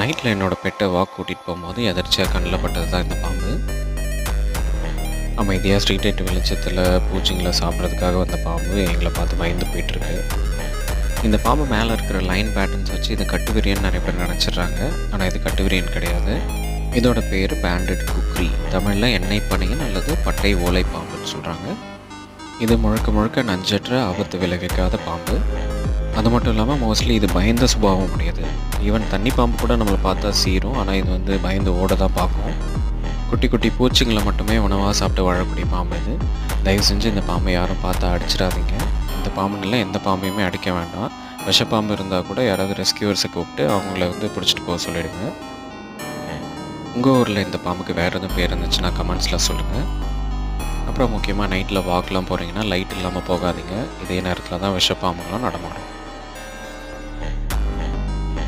நைட்டில் என்னோடய பெட்டை வாக் கூட்டிகிட்டு போகும்போது எதர்ச்சியாக கண்ணில் பட்டது தான் இந்த பாம்பு. அமைதியாக ஸ்ட்ரீட் லைட் வெளிச்சத்தில் பூச்சிங்களை சாப்பிட்றதுக்காக வந்த பாம்பு எங்களை பார்த்து பயந்து போயிட்டுருக்கு. இந்த பாம்பு மேலே இருக்கிற லைன் பேட்டர்ன்ஸ் வச்சு இது கட்டுவிரியன் நிறைய பேர் நினச்சிட்றாங்க. ஆனால் இது கட்டுவிரியன் கிடையாது. இதோட பேர் பேண்டட் குக்ரி தமிழில் எண்ணெய் பனையன் அல்லது பட்டை ஓலை பாம்புன்னு சொல்கிறாங்க இது முழுக்க முழுக்க நஞ்சற்ற ஆபத்து விளைவிக்காத பாம்பு. அது மட்டும் இல்லாமல் மோஸ்ட்லி இது பயந்த சுபாவம் உடையது ஈவன் தண்ணி பாம்பு கூட நம்மளை பார்த்தா சீரும் ஆனால் இது வந்து பயந்து ஓட தான் பார்க்கும் குட்டி குட்டி பூச்சிங்களை மட்டுமே உணவாக சாப்பிட்டு வாழக்கூடிய பாம்பு இது. தயவு செஞ்சு இந்த பாம்பை யாரும் பார்த்தா அடிச்சிடாதீங்க. இந்த பாம்புங்களில் எந்த பாம்பையுமே அடிக்க வேண்டாம். விஷப்பாம்பு இருந்தால் கூட யாராவது ரெஸ்கியூவர்ஸை கூப்பிட்டு அவங்கள வந்து பிடிச்சிட்டு போக சொல்லிடுங்க. உங்கள் ஊரில் இந்த பாம்புக்கு வேறு எதுவும் பேர் இருந்துச்சுன்னா கமெண்ட்ஸில் சொல்லுங்கள் அப்புறம் முக்கியமாக நைட்டில் வாக்லாம் போகிறீங்கன்னா லைட் இல்லாமல் போகாதீங்க. இதே நேரத்தில் தான் விஷப்பாம்புலாம் நடமாடும்.